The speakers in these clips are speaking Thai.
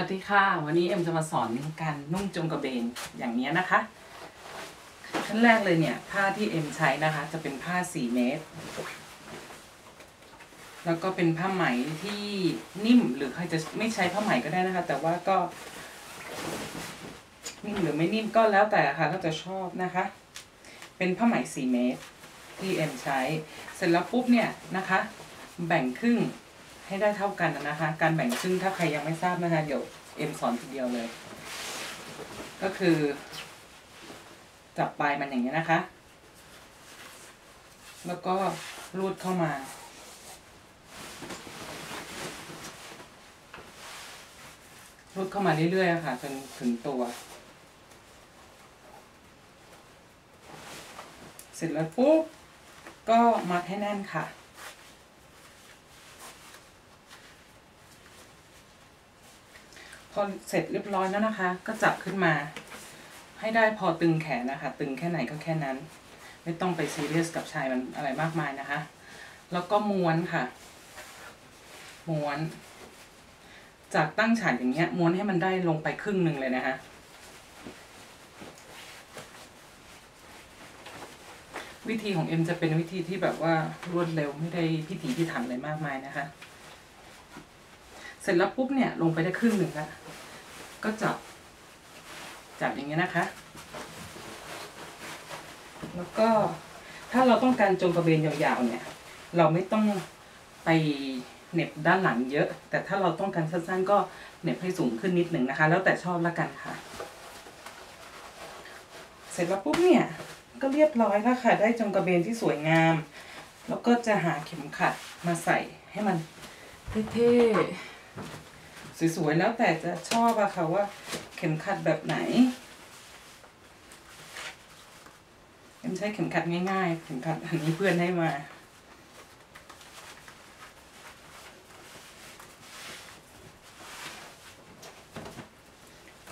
วัสดีค่ะ วันนี้เอ็มจะมาสอนการนุ่งจงกระเบนอย่างนี้นะคะขั้นแรกเลยเนี่ย ผ้าที่เอ็มใช้นะคะ จะเป็นผ้าสี่เมตร แล้วก็เป็นผ้าไหมที่นิ่มหรือใครจะไม่ใช้ผ้าไหมก็ได้นะคะ แต่ว่าก็นิ่มหรือไม่นิ่มก็แล้วแต่ค่ะก็จะชอบนะคะ เป็นผ้าไหมสี่เมตร ที่เอ็มใช้ เสร็จแล้วปุ๊บเนี่ยนะคะ แบ่งครึ่ง ให้ได้เท่ากันนะคะ การแบ่งครึ่งถ้าใครยังไม่ทราบนะคะเดี๋ยวเอ็มสอนทีเดียวเลย ก็คือ จับปลายมันอย่างนี้นะคะ แล้วก็รูดเข้ามา รูดเข้ามาเรื่อยๆค่ะจนถึงตัว เสร็จแล้วปุ๊บก็มัดให้แน่นค่ะ พอเสร็จเรียบร้อยแล้วนะคะ ก็จับขึ้นมา ให้ได้พอตึงแขนนะคะ ตึงแค่ไหนก็แค่นั้น ไม่ต้องไปซีเรียสกับชายมันอะไรมากมายนะคะ แล้วก็ม้วนค่ะ ม้วน จากตั้งฉากอย่างเงี้ย ม้วนให้มันได้ลงไปครึ่งหนึ่งเลยนะคะวิธีของเอ็มจะเป็นวิธีที่แบบว่ารวดเร็วไม่ได้พิถีพิถันอะไรมากมายนะคะ เสร็จแล้วปุ๊บเนี่ยลงไปได้ครึ่งหนึ่งแล้ว ก็จับ จับอย่างเงี้ยนะคะ แล้วก็ถ้าเราต้องการจงกระเบนยาวๆเนี่ย เราไม่ต้องไปเน็บด้านหลังเยอะ แต่ถ้าเราต้องการสั้นๆก็เน็บให้สูงขึ้นนิดหนึ่งนะคะ แล้วแต่ชอบละกันค่ะ เสร็จแล้วปุ๊บเนี่ย ก็เรียบร้อยแล้วค่ะ ได้จงกระเบนที่สวยงาม แล้วก็จะหาเข็มขัดมาใส่ให้มันเท่ๆ สวยๆแล้วแต่จะชอบอะค่ะว่าเข็มขัดแบบไหนเอ็มใช้เข็มขัดง่ายๆ เข็มขัดอันนี้เพื่อนให้มา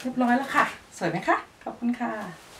เรียบร้อยแล้วค่ะ สวยไหมคะ ขอบคุณค่ะ